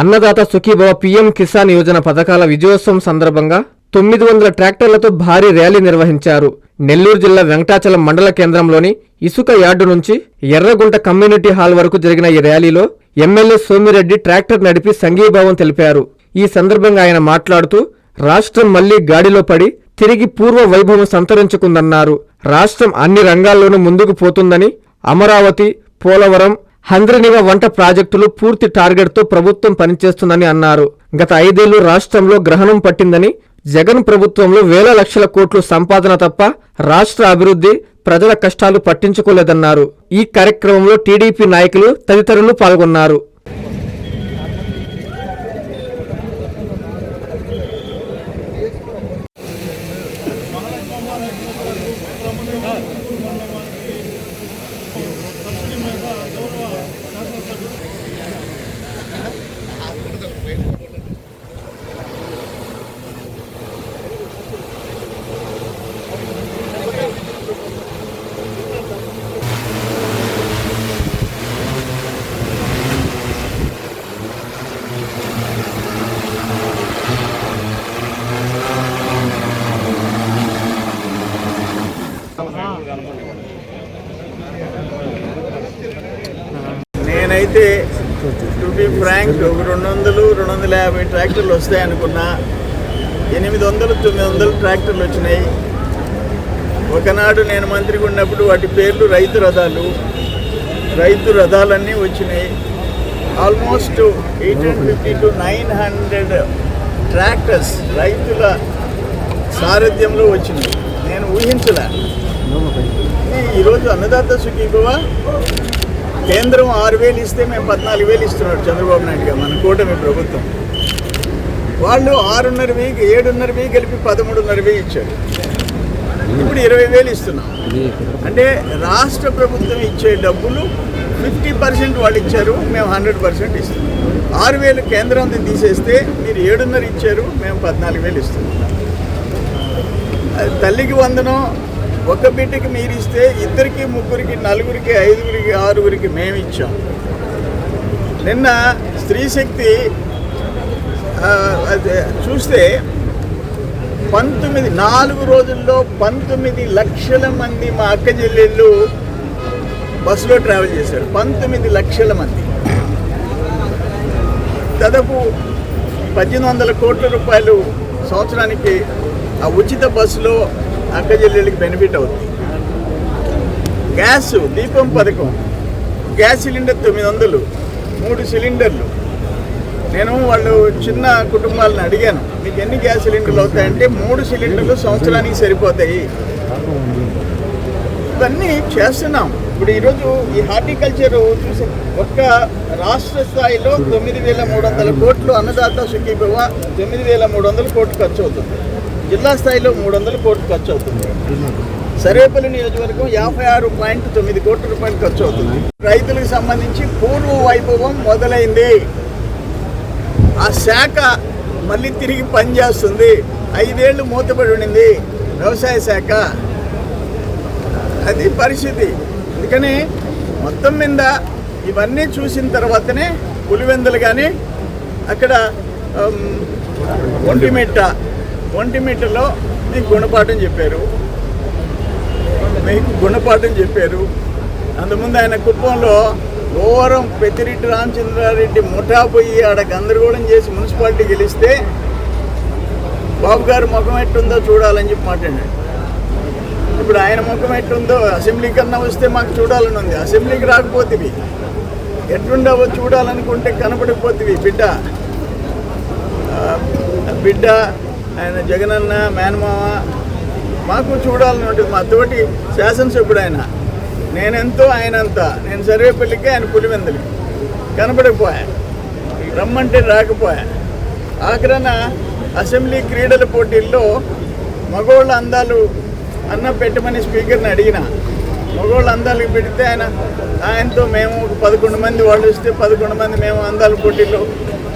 Annadata Sukhibhava PM Kisan Yojana పథకాల విజయోత్సవం సందర్భంగా తొమ్మిది వందల ట్రాక్టర్లతో భారీ ర్యాలీ నిర్వహించారు. నెల్లూరు జిల్లా వెంకటాచలం మండల కేంద్రంలోని ఇసుక యార్డు నుంచి ఎర్రగుంట కమ్యూనిటీ హాల్ వరకు జరిగిన ఈ ర్యాలీలో ఎమ్మెల్యే సోమిరెడ్డి ట్రాక్టర్ నడిపి సంఘీభావం తెలిపారు. ఈ సందర్భంగా ఆయన మాట్లాడుతూ రాష్ట్రం మళ్ళీ గాడిలో పడి తిరిగి పూర్వ వైభవం సంతరించుకుందన్నారు. రాష్ట్రం అన్ని రంగాల్లోనూ ముందుకు పోతుందని అమరావతి పోలవరం హంద్రనివ వంట ప్రాజెక్టులు పూర్తి టార్గెట్తో ప్రభుత్వం పనిచేస్తుందని అన్నారు. గత ఐదేళ్ళు రాష్ట్రంలో గ్రహణం పట్టిందని జగన్ ప్రభుత్వంలో వేల లక్షల కోట్లు సంపాదన తప్ప రాష్ట్ర అభివృద్ధి ప్రజల కష్టాలు పట్టించుకోలేదన్నారు. ఈ కార్యక్రమంలో టీడీపీ నాయకులు తదితరులు పాల్గొన్నారు. అంటే టు బి ఫ్రాంక్ రెండు వందలు రెండు వందల యాభై ట్రాక్టర్లు వస్తాయి అనుకున్నా ఎనిమిది వందలు తొమ్మిది వందలు ట్రాక్టర్లు వచ్చినాయి. ఒకనాడు నేను మంత్రిగా ఉన్నప్పుడు వాటి పేర్లు రైతు రథాలు రైతు రథాలన్నీ వచ్చినాయి. Almost eight hundred fifty to nine hundred tractors రైతుల సారథ్యంలో వచ్చినాయి. నేను ఊహించలే. ఈరోజు అన్నదాత సుఖీభవ కేంద్రం ఆరు వేలు ఇస్తే మేము పద్నాలుగు వేలు ఇస్తున్నాడు చంద్రబాబు నాయుడు గారు మన కూటమి ప్రభుత్వం. వాళ్ళు ఆరున్నర వెయ్యి ఏడున్నర వెయ్యి కలిపి పదమూడున్నర వెయ్యి ఇచ్చారు. ఇప్పుడు ఇరవై వేలు ఇస్తున్నాం. అంటే రాష్ట్ర ప్రభుత్వం ఇచ్చే డబ్బులు ఫిఫ్టీ పర్సెంట్ వాళ్ళు ఇచ్చారు మేము హండ్రెడ్ పర్సెంట్ ఇస్తున్నాం. ఆరు వేలు కేంద్రం తీసేస్తే మీరు ఏడున్నర ఇచ్చారు మేము పద్నాలుగు వేలు ఇస్తున్నాం. అది తల్లికి వందనం ఒక బిడ్డకి మీరు ఇస్తే ఇద్దరికి ముగ్గురికి నలుగురికి ఐదుగురికి ఆరుగురికి మేము ఇచ్చాం. నిన్న స్త్రీ శక్తి చూస్తే పంతొమ్మిది నాలుగు రోజుల్లో పంతొమ్మిది లక్షల మంది మా అక్క చెల్లెళ్ళు బస్సులో ట్రావెల్ చేశారు. పంతొమ్మిది లక్షల మంది. దాదాపు పద్దెనిమిది వందల కోట్ల రూపాయలు సంవత్సరానికి ఆ ఉచిత బస్సులో అక్క చెల్లెళ్ళకి బెనిఫిట్ అవుతుంది గ్యాస్ దీపం పథకం. గ్యాస్ సిలిండర్ తొమ్మిది వందలు మూడు సిలిండర్లు. నేను వాళ్ళు చిన్న కుటుంబాలను అడిగాను మీకు ఎన్ని గ్యాస్ సిలిండర్లు అవుతాయంటే మూడు సిలిండర్లు సంవత్సరానికి సరిపోతాయి. ఇవన్నీ చేస్తున్నాం. ఇప్పుడు ఈరోజు ఈ హార్టికల్చర్ చూసే ఒక్క రాష్ట్ర స్థాయిలో తొమ్మిది వేల మూడు వందల కోట్లు అన్నదాత సుఖీభవ తొమ్మిది వేల మూడు వందల కోట్లు ఖర్చు అవుతుంది. జిల్లా స్థాయిలో మూడు వందల కోట్లు ఖర్చు అవుతుంది సర్వేపల్లి నియోజకవర్గం యాభై ఆరు పాయింట్ తొమ్మిది కోట్ల రూపాయలు ఖర్చు అవుతుంది రైతులకు సంబంధించి పూర్వ వైభవం మొదలైంది. ఆ శాఖ మళ్ళీ తిరిగి పనిచేస్తుంది. ఐదేళ్ళు మూతపడి ఉండింది వ్యవసాయ శాఖ. అది పరిస్థితి. అందుకని మొత్తం మీద ఇవన్నీ చూసిన తర్వాతనే పులివెందులు కానీ అక్కడ ఉమ్, ఒంటిమిట్ట ఒంటిమిట్టలో మీకు గుణపాఠం చెప్పారు. మీకు గుణపాఠం చెప్పారు. అంతకుముందు ఆయన కుప్పంలో ఓవరం పెద్దిరెడ్డి రామచంద్రారెడ్డి ముఠా పోయి ఆడ గందరగోళం చేసి మున్సిపాలిటీ గెలిస్తే బాబు గారు ముఖం ఎట్టుందో చూడాలని చెప్పి మాట్లాడాడు ఇప్పుడు ఆయన ముఖం ఎట్టుందో అసెంబ్లీ కన్నా వస్తే మాకు చూడాలని ఉంది. అసెంబ్లీకి రాకపోతేవి. ఎట్లుండవో చూడాలనుకుంటే కనపడిపోతేవి బిడ్డ బిడ్డ ఆయన జగనన్న మేనమామ మాకు చూడాలని ఉంటుంది మా తోటి శాసనసభ్యుడు ఆయన నేనెంతో ఆయనంత. నేను సర్వేపల్లికి ఆయన పులివెందులు కనపడకపోయా రమ్మంటే రాకపోయా. ఆఖరణ అసెంబ్లీ క్రీడల పోటీల్లో మగోళ్ళ అందాలు అన్న పెట్టమని స్పీకర్ని అడిగిన మగోళ్ళ అందాలకు పెడితే ఆయన ఆయనతో మేము ఒక పదకొండు మంది వాళ్ళు ఇస్తే పదకొండు మంది మేము అందాల పోటీల్లో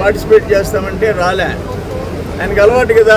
పార్టిసిపేట్ చేస్తామంటే రాలే. ఆయనకు అలవాటు కదా.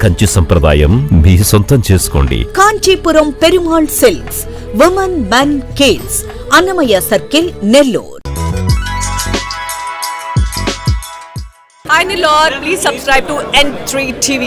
కంచి సంప్రదాయం మీ సొంతం చేసుకోండి. Kanchipuram Perumal silks women men kids Annamayya circle Nellore. Hi Nilor, please subscribe to N3 TV.